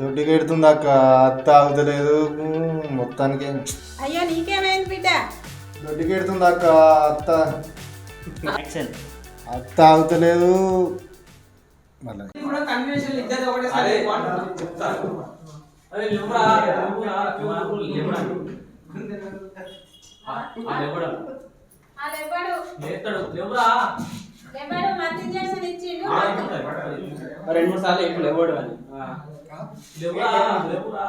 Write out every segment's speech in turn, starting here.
దొడ్డికి ఎడుతుంది అక్క అత్త ఆగుతలేదు మొత్తానికి? అయ్యో నీకేమైంది బిడ్డ? దొడ్డికి ఎడుతుంది అక్క అత్త. యాక్షన్ అత్త ఆగుతలేదు మళ్ళీ. లేస్తాడు, లేవురా. రెండు మూడు సార్లు ఇప్పుడు లేవాడు అని లేవురా లేవురా.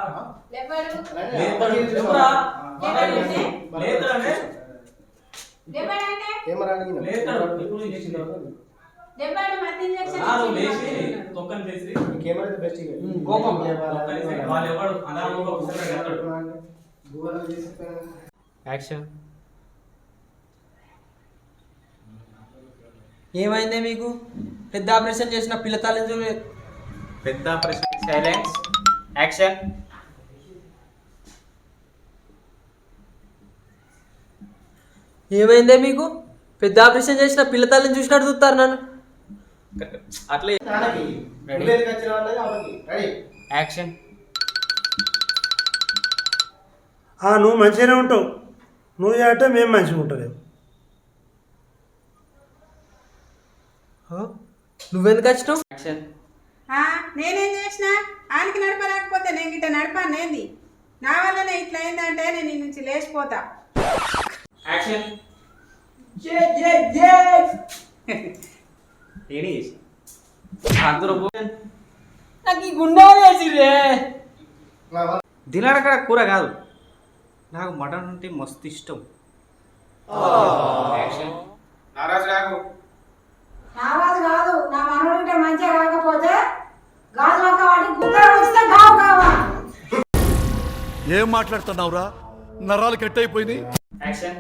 ఏమైందే మీకు? పెద్ద ఆపరేషన్ చేసిన పిల్ల తాలించు పెద్ద ప్రశ్న సైలెన్స్ యాక్షన్. ఏమైందే మీకు? పెద్ద ఆపరేషన్ చేసిన పిల్ల తల్లిని చూసినట్టు చూస్తారు నన్ను. అట్లే. యాక్షన్ ఆ, నువ్వు మంచిగానే ఉంటావు. నువ్వు చేయటం మేము మంచిగా ఉంటలేము నువ్వెందుకు వచ్చినావు? యాక్షన్. ఆ, నేనేం చేసిన? ఆయనకి నడపలేకపోతే నేను గిట్ట నడపాను ఏంది? నా వల్లనే ఇట్లా అయిందంటే నేను ఈ నుంచి లేచిపోతా. యాక్షన్. అందరూ నాకు ఈ గుండె వేసిరే దినాడక్కడ కూర కాదు. నాకు మటన్ అంటే మస్తు ఇష్టం. యాక్షన్. ఏం మాట్లాడుతున్నావురా? నరాలు కట్ అయిపోయినాయి యాక్షన్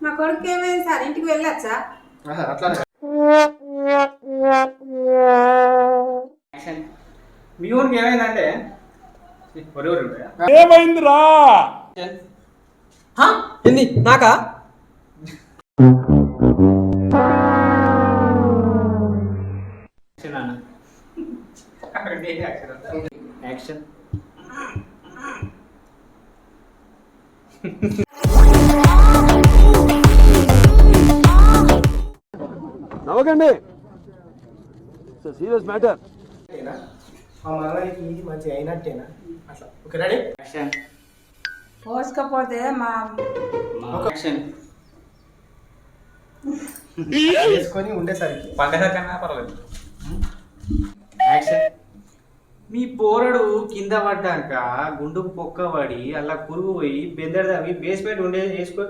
మా కొడుకు ఏమైంది సార్? ఇంటికి వెళ్ళొచ్చా? అట్లానే. యాక్షన్ మీ ఊరికి ఏమైందంటే? హా? ఏంది? నాకా? యాక్షన్ నవ్వకండి సీరియస్ మ్యాటర్ మా మనవడికి అయినట్టేనా? అట్లా. ఓకే రెడీ యాక్షన్ పోసుకపోతే మా యాక్షన్ వేసుకొని ఉండేసరికి పండగ కన్నా పర్వాలేదు. యాక్షన్ మీ పోరడు కింద పడ్డాక గుండుకు పొక్క పడి అలా పురుగు పోయి బెందర్ అవి బేస్మెంట్ ఉండే వేసుకో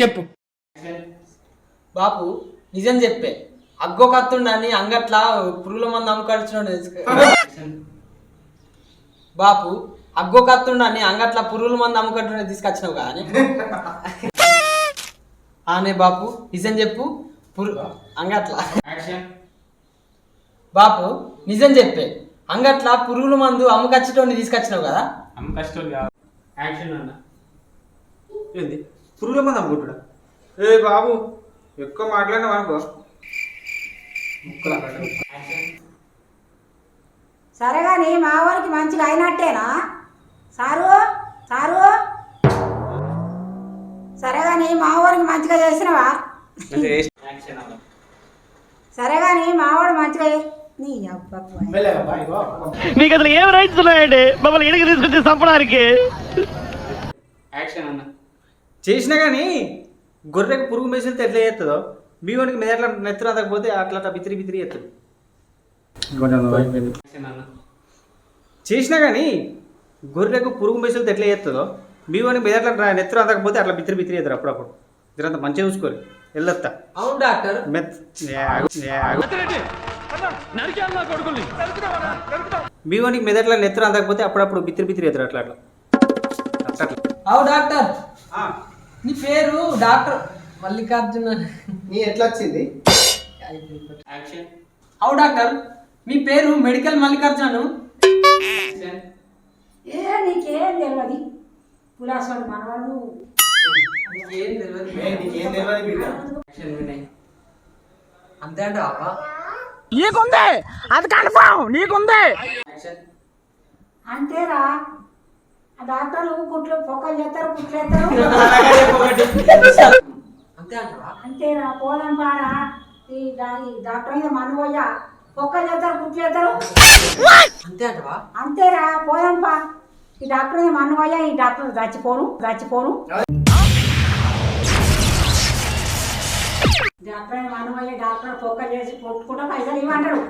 చెప్పు. బాపు నిజం చెప్పే. అగ్గో కత్తుండని అంగట్లా పురుగుల మంది అమ్ముకొచ్చిన యాక్షన్ బాపు అగ్గో కత్తుండని అంగట్లా పురుగుల మంది అమ్ముకొచ్చిన తీసుకొచ్చినావు కానీ ఆనే బాపు నిజం చెప్పు. పురు అంగట్లా. యాక్షన్. బాపు నిజం చెప్పే. అంగట్లా పురుగుల మందు అమ్ముకొచ్చేటోని తీసుకొచ్చినావు కదా. యాక్షన్ అన్న. ఏంది? పురుగుల మంది అమ్ముకుంటుడా? ఏ బాబు ఎక్కువ మాట్లాడినావు అనుకో యాక్షన్ సరే కానీ మా వారికి మంచిగా అయినట్టేనా? Sir sir. సరే కానీ మా వారికి మంచిగా చేసినవా? సరే కానీ మా వాడు మంచిగా నీ అబ్బా మెల్లగా బా, ఇగో. యాక్షన్ అన్న. చేసినా కానీ గొర్రెకు పురుగు మెసిలితే ఎట్లా చేస్తుందో? మీ వానికి మెదట్లా నెత్తురు అందకపోతే అట్లా అట్లా చేస్తుంది. యాక్షన్ అన్న చేసినా కానీ గొర్రెకు పురుగు మెసిలితే ఎట్లా చేస్తుందో? మీ వానికి మెదట్లా నెత్తురు అందకపోతే అట్లా బిత్తిరి బిత్తిరి చేస్తారు అప్పుడప్పుడు. ఇదంతా మంచిగా చూసుకోరు. వెళ్ళొత్తా అవును డాక్టర్. మీ వానికి మెదట్లా నెత్తురు అందకపోతే అప్పుడప్పుడు బిత్తిరి బిత్తిరి చేస్తారు అట్లా అట్లా. అట్లా అట్లా అవు డాక్టర్ నీ పేరు? డాక్టర్ మల్లికార్జున. నీ ఎట్లా వచ్చింది యాక్షన్ అవు డాక్టర్? మీ పేరు మెడికల్ మల్లికార్జున ఏ నీకేం తెలియదు పులాసోడు మనవాడు. నీకేం తెలియదు అంతే అంటే అబ్బా? యాక్షన్ అంతేరా ఆ డాక్టర్లు కుట్లు పొక్కలు చేస్తారు కుట్లు చేస్తారు అంతేరా పోదాం పారా. ఈ డాక్టర్ మీద మన్ను పోయా. పొక్కలు చేస్తారు కుట్లు చేస్తారు అంతేరా పోదాం పా. ఈ డాక్టర్ మీద మన్ను పోయా ఈ డాక్టర్ చచ్చిపోను చచ్చిపోను. డాక్టర్ పోయా డాక్టర్ పొక్కలు చేసి కొట్టుకుంటా పైసలు ఇవ్వంటాడు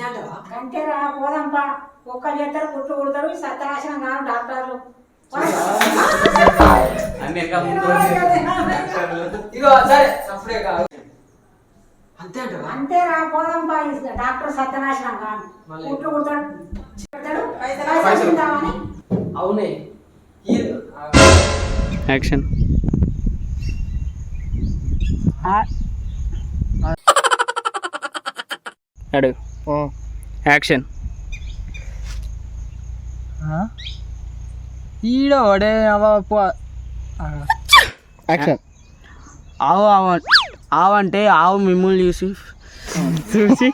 అంతే అంటవా? అంతేరా పోదాం పా పొక్కలు చేస్తారు కుట్లు కుడతారు ఈ సత్యనాశనం కాదు డాక్టర్లు. ఇగో సరే సప్పుడే కాదు. అంతే అంటవా? అంతేరా పోదాం పా ఈ డాక్టర్ సత్యనాశనం కుడతాడు పైసలు పైసలు ఇద్దామని. అవునే. యాక్షన్. అడు. యాక్షన్. ఈడ ఒడే యాక్షన్. ఆవు ఆవు ఆవు అంటే ఆవు మిమ్మల్ని చూసి. చూసి.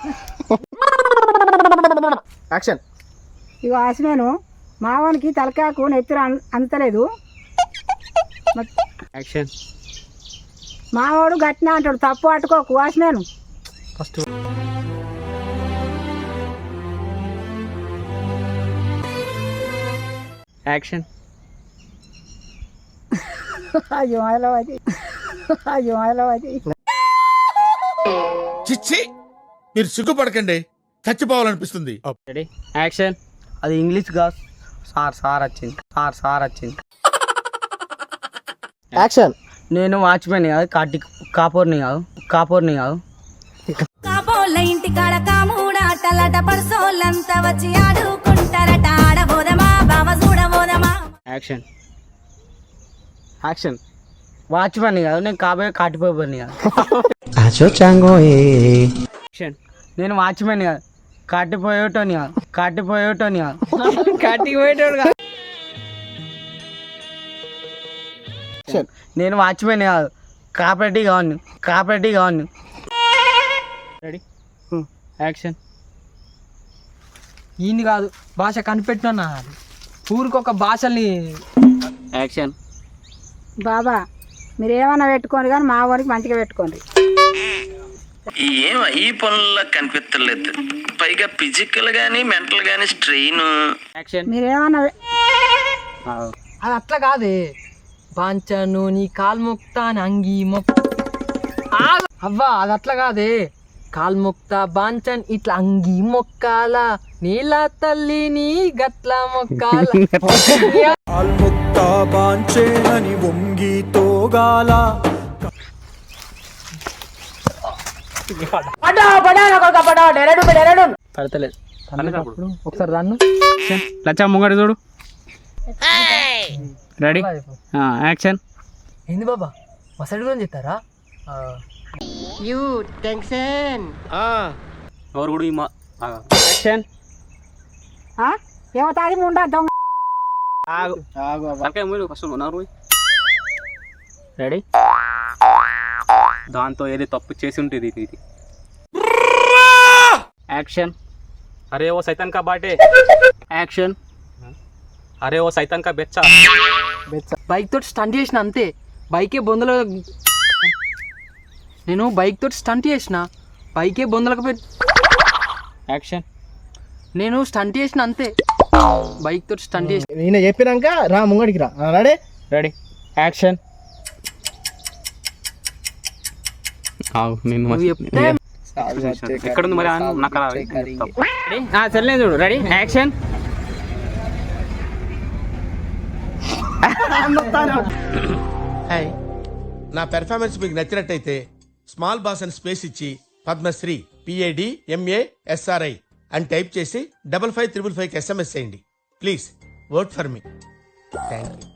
యాక్షన్. ఇగో ఆశమేను మావానికి తలకాకు నెత్తురు అంతలేదు. యాక్షన్. మావాడు గట్టిన అంటాడు తప్పు పట్టుకోకు ఆశమేను ఫస్ట్ యాక్షన్ చిచ్చి మీరు సిగ్గుపడకండి. చచ్చిపోవాలనిపిస్తుంది. రెడీ యాక్షన్ అది ఇంగ్లీష్ కాదు. సార్ సార్ వచ్చింది. సార్ సార్ వచ్చింది. యాక్షన్ నేను వాచ్మెన్ కాదు కాటి కాపూర్ని కాదు కాపూర్ని కాదు. కాపోళ్ళ ఇంటి కాడ కాముడాటలట పర్సోళ్ళంతా వచ్చి ఆడుకుంటారట యాక్షన్ యాక్షన్ వాచ్మెన్ కాదు నేను కాబోయే కాటిపోయి కాదు. యాక్షన్ నేను వాచ్మెన్ కాదు కాటిపోయేటోని కాదు కాటిపోయేటోని కాదు. కాటిపోయేటోడు కాదు. యాక్షన్ నేను వాచ్మెన్ కాదు కాపరెడ్డి కావాలి కాపరెడ్డి కావాలి రెడీ యాక్షన్ ఈయన కాదు భాష కనిపెట్టినా ఊరికొక భాషల్ని యాక్షన్. బాబా మీరు ఏమన్నా పెట్టుకోండి కానీ మా వారికి మంచిగా పెట్టుకోండి. ఏం ఈ పనుల్లో కనిపించలేదు పైగా ఫిజికల్ గానీ మెంటల్ గానీ స్ట్రెయిన్ యాక్షన్. మీరు ఏమన్నా పె- అది అట్లా కాదే. బాంచను నీ కాలు మొక్తా అని అంగి మొక్ ఆగు. అవ్వా అది అట్లా కాదే. కాలు మొక్తా బాంచన్ ఇట్లా అంగి మొక్కాల నీళ్ళ తల్లి నీ గట్ల మొక్కాల పడతలేదు ఒకసారి లచ్చా ముంగడు చూడు రెడీ యాక్షన్ ఏంది బాబా మసడి గురించి చెప్తారా ఎవరు కూడా ఈ మా యాక్షన్ ఆ? ఏమవుతుంది ముండా దొంగ. ఆగు. ఆగు తలకాయ మూడు ఫస్ట్ ఉన్నారు రెడీ దాంతో ఏది తప్పు చేసి ఉంటుంది ఇది ఇది. యాక్షన్ అరే ఓ సైతాన్ కా బాటే. యాక్షన్ అరే ఓ సైతాన్ కా బెచ్చా. బైక్ తోటి స్టంట్ చేసిన అంతే. బైకే బొందలో నేను బైక్ తోటి స్టంట్ చేసిన. బైకే బొందలకు పెట్టి యాక్షన్ నేను స్టంట్ చేసిన అంతే. బైక్ తోటి స్టంట్ చేసిన నేను చెప్పినాక రా ముంగడికి రా. రెడీ? రెడీ యాక్షన్ నేను నువ్వు చెప్తే ఎక్కడ ఉంది మరి నాకు చూడు. రెడీ యాక్షన్ నా పెర్ఫార్మెన్స్ మీకు నచ్చినట్టయితే స్మాల్ బాస్ అని స్పేస్ ఇచ్చి Padmashri P A D M A SRI అని టైప్ చేసి డబల్ ఫైవ్ త్రిబుల్ ఫైవ్కి ఎస్ఎంఎస్ చేయండి. Please work for me. Thank you.